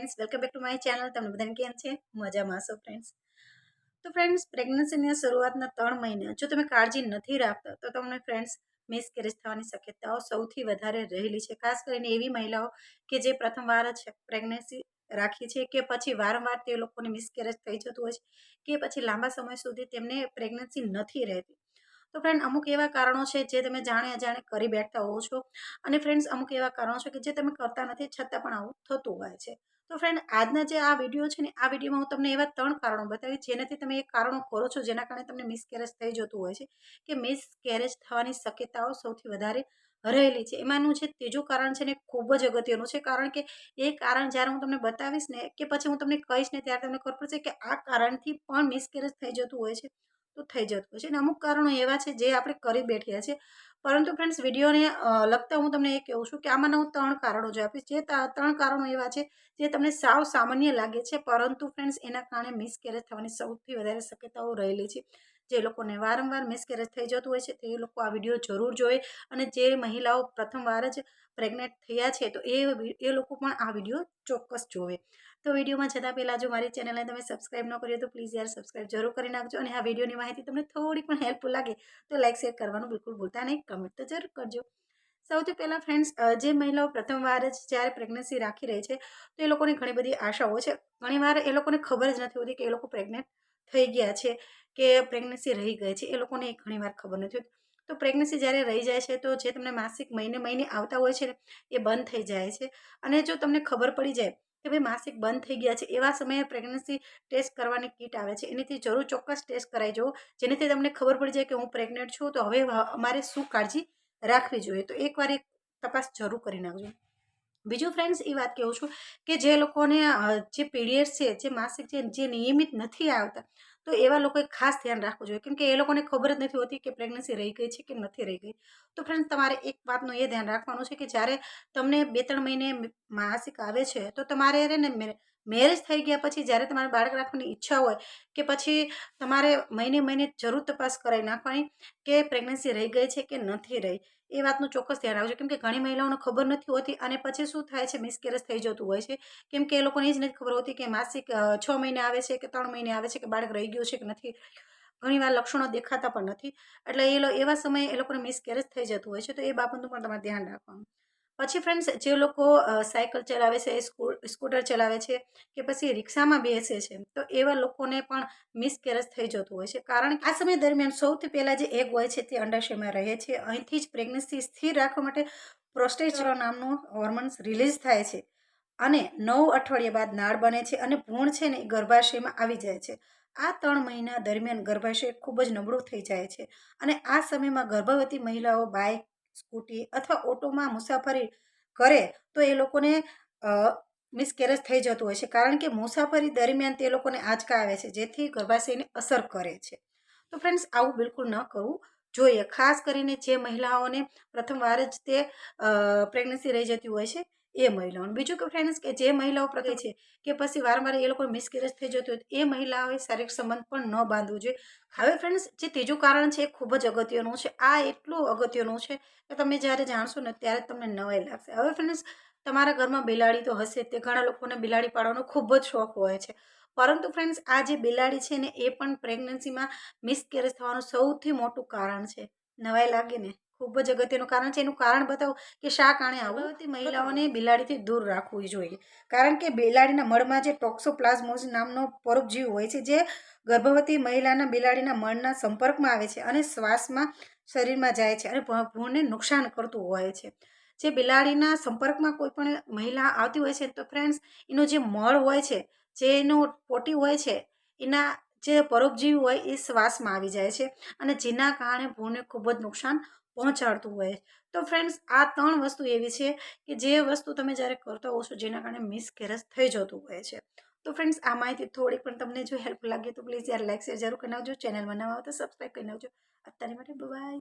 Friends welcome back to my channel તમને બધાને કેમ છે? મજામાં છો ફ્રેન્ડ્સ તો ફ્રેન્ડ્સ પ્રેગ્નન્સીની શરૂઆતના ત્રણ મહિના. જો તમે કાળજી નથી રાખતા, તો તમને ફ્રેન્ડ્સ મિસકેરેજ થવાની શક્યતાઓ સૌથી વધારે રહેલી છે. ખાસ કરીને એવી મહિલાઓ કે જે પ્રથમવાર જ પ્રેગ્નન્સી રાખી છે કે પછી વારંવાર તે લોકોને મિસકેરેજ થઈ જતું હોય છે, કે પછી લાંબા સમય સુધી તેમને પ્રેગ્નન્સી નથી રહેતી. તો ફ્રેન્ડ અમુક એવા કારણો છે જે તમે જાણે અજાણે કરી બેઠતા હોવ છો. અને ફ્રેન્ડ્સ અમુક એવા કારણો છે કે જે તમે કરતા નથી, છતાં પણ આવું થતું હોય છે. તો ફ્રેન્ડ આજના જે આ વીડિયો છે ને, આ વિડીયોમાં હું તમને એવા ત્રણ કારણો બતાવીશ, જેનાથી તમે એ કારણો કરો છો, જેના કારણે તમને મિસકેરેજ થઈ જતું હોય છે, કે મિસકેરેજ થવાની શક્યતાઓ સૌથી વધારે રહેલી છે. એમાંનું છે ત્રીજું કારણ છે ને, ખૂબ જ અગત્યનું છે, કારણ કે એ કારણ જ્યારે હું તમને બતાવીશ ને, કે પછી હું તમને કહીશ ને, ત્યારે તમને ખબર પડશે કે આ કારણથી પણ મિસકેરેજ થઈ જતું હોય છે, તો થઈ જતું હોય છે. અને અમુક કારણો એવા છે જે આપણે કરી બેઠ્યા છીએ પરંતુ ફ્રેન્ડ્સ વિડીયોને લગતા હું તમને એ કહું છું કે આમાંના હું ત્રણ કારણો જ આપીશ. જે ત્રણ કારણો એવા છે જે તમને સાવ સામાન્ય લાગે છે, પરંતુ ફ્રેન્ડ્સ એના કારણે મિસકેરેજ થવાની સૌથી વધારે શક્યતાઓ રહેલી છે. જે લોકોને વારંવાર મિસકેરેજ થઈ જતું હોય છે, તે લોકો આ વીડિયો જરૂર જોવે અને જે મહિલાઓ પ્રથમવાર જ પ્રેગ્નેન્ટ થયા છે, તો એ એ લોકો પણ આ વીડિયો ચોક્કસ જોવે. તો વિડીયોમાં જતાં પહેલાં જો મારી ચેનલને તમે સબસ્ક્રાઈબ ન કરી તો પ્લીઝ યાર સબસ્ક્રાઈબ જરૂર કરી નાખજો અને આ વિડીયોની માહિતી તમને થોડી પણ હેલ્પફુલ લાગે તો લાઇક શેર કરવાનું બિલકુલ ભૂલતા નહીં કમેન્ટ તો જરૂર કરજો. સૌથી પહેલાં ફ્રેન્ડ્સ જે મહિલાઓ પ્રથમવાર જ જ્યારે પ્રેગ્નન્સી રાખી રહી છે, તો એ લોકોની ઘણી બધી આશાઓ છે. ઘણીવાર એ લોકોને ખબર જ નથી હોતી કે એ લોકો પ્રેગ્નેન્ટ થઈ ગયા છે કે પ્રેગ્નન્સી રહી ગઈ છે એ લોકોને ઘણીવાર ખબર નથી તો પ્રેગ્નન્સી જ્યારે રહી જાય છે તો જે તમને માસિક મહિને મહિને આવતા હોય છે એ બંધ થઈ જાય છે. અને જો તમને ખબર પડી જાય કે ભાઈ માસિક બંધ થઈ ગયા છે, એવા સમયે પ્રેગ્નન્સી ટેસ્ટ કરવાની કીટ આવે છે. એનીથી જરૂર ચોક્કસ ટેસ્ટ કરાવી જુઓ જેનાથી તમને ખબર પડી જાય કે હું પ્રેગ્નેન્ટ છું, તો હવે અમારે શું કાળજી રાખવી જોઈએ? તો એકવાર એક તપાસ જરૂર કરી નાખજો. બીજું ફ્રેન્ડ્સ એ વાત કહું છું કે જે લોકોને જે પીરિયડ્સ છે, જે માસિક છે, જે નિયમિત નથી આવતા, તો એવા લોકોએ ખાસ ધ્યાન રાખવું જોઈએ. કેમ કે એ લોકોને ખબર જ નથી હોતી કે પ્રેગ્નન્સી રહી ગઈ છે કે નથી રહી ગઈ. તો ફ્રેન્ડ્સ તમારે એક વાતનું એ ધ્યાન રાખવાનું છે કે જ્યારે તમને બે ત્રણ મહિને માસિક આવે છે, તો તમારે ને મેરેજ થઈ ગયા પછી જ્યારે તમારે બાળક રાખવાની ઈચ્છા હોય કે પછી તમારે મહિને મહિને જરૂર તપાસ કરાવી નાખવાની કે પ્રેગ્નન્સી રહી ગઈ છે કે નથી રહી, એ વાતનું ચોક્કસ ધ્યાન રાખજો. કેમ કે ઘણી મહિલાઓને ખબર નથી હોતી અને પછી શું થાય છે મિસકેરેજ થઈ જતું હોય છે. કેમ કે એ લોકોને એ જ નથી ખબર હોતી કે માસિક છ મહિને આવે છે કે ત્રણ મહિને આવે છે કે બાળક રહી ગયું છે કે નથી. ઘણીવાર લક્ષણો દેખાતા પણ નથી. એટલે એ એવા સમયે એ લોકોને મિસકેરેજ થઈ જતું હોય છે. તો એ બાબતનું પણ તમારે ધ્યાન રાખવાનું. પછી ફ્રેન્ડ્સ જે લોકો સાયકલ ચલાવે છે સ્કૂટર ચલાવે છે કે પછી રિક્ષામાં બેસે છે, તો એવા લોકોને પણ મિસકેરેજ થઈ જતું હોય છે. કારણ કે આ સમય દરમિયાન સૌથી પહેલાં જે એગ હોય છે તે અંડાશયમાં રહે છે. અહીંથી જ પ્રેગ્નન્સી સ્થિર રાખવા માટે પ્રોસ્ટેચરો નામનું હોર્મોન્સ રિલીઝ થાય છે અને નવ અઠવાડિયા બાદ નાળ બને છે અને ભ્રૂણ છે ને એ ગર્ભાશયમાં આવી જાય છે. આ ત્રણ મહિના દરમિયાન ગર્ભાશય ખૂબ જ નબળું થઈ જાય છે અને આ સમયમાં ગર્ભવતી મહિલાઓ બાઇક સ્કૂટી અથવા ઓટોમાં મુસાફરી કરે તો એ લોકોને મિસકેરેજ થઈ જતું હોય છે. કારણ કે મુસાફરી દરમિયાન તે લોકોને આંચકા આવે છે, જેથી ગર્ભાશયને અસર કરે છે. તો ફ્રેન્ડ્સ આવું બિલકુલ ન કરવું જોઈએ. ખાસ કરીને જે મહિલાઓને પ્રથમવાર જ તે પ્રેગ્નન્સી રહી જતી હોય છે એ મહિલાઓને. બીજું કે ફ્રેન્ડ્સ કે જે મહિલાઓ પ્રત્યે છે કે પછી વારંવાર એ લોકો મિસકેરેજ થઈ જતું હોય એ મહિલાઓએ શારીરિક સંબંધ પણ ન બાંધવું જોઈએ. હવે ફ્રેન્ડ્સ જે ત્રીજું કારણ છે એ ખૂબ જ અગત્યનું છે. આ એટલું અગત્યનું છે કે તમે જ્યારે જાણશો ને ત્યારે તમને નવાઈ લાગશે. હવે ફ્રેન્ડ્સ તમારા ઘરમાં બિલાડી તો હશે તે ઘણા લોકોને બિલાડી પાડવાનો ખૂબ જ શોખ હોય છે. પરંતુ ફ્રેન્ડ્સ આ જે બિલાડી છે ને એ પણ પ્રેગ્નન્સીમાં મિસકેરેજ થવાનું સૌથી મોટું કારણ છે. નવાઈ લાગે ને? ખૂબ જ અગત્યનું કારણ છે. એનું કારણ બતાવો કે શા કારણે આવતી મહિલાઓને બિલાડીથી દૂર રાખવી જોઈએ. કારણ કે બિલાડીના મળમાં જે ટોક્સોપ્લાઝમોઝ નામનો પરોપજીવ હોય છે જે ગર્ભવતી મહિલાના બિલાડીના મળના સંપર્કમાં આવે છે અને શ્વાસમાં શરીરમાં જાય છે અને ભ્રૂણને નુકસાન કરતું હોય છે. જે બિલાડીના સંપર્કમાં કોઈ પણ મહિલા આવતી હોય છે તો ફ્રેન્ડ્સ એનો જે મળ હોય છે જે એનો પોટી હોય છે એના જે પરોપજીવી હોય એ શ્વાસમાં આવી જાય છે અને જેના કારણે ભૂને ખૂબ જ નુકસાન પહોંચાડતું હોય. તો ફ્રેન્ડ્સ આ ત્રણ વસ્તુ એવી છે કે જે વસ્તુ તમે જ્યારે કરતા હો છો, જેના કારણે મિસકેરેજ થઈ જતું હોય છે. તો ફ્રેન્ડ્સ આ માહિતી થોડીક પણ તમને જો હેલ્પ લાગે તો પ્લીઝ યાર લાઈક શેર જરૂર કરી નાખજો. ચેનલ નવા તો સબસ્ક્રાઈબ કરી નાખજો. અત્યારે માટે બાય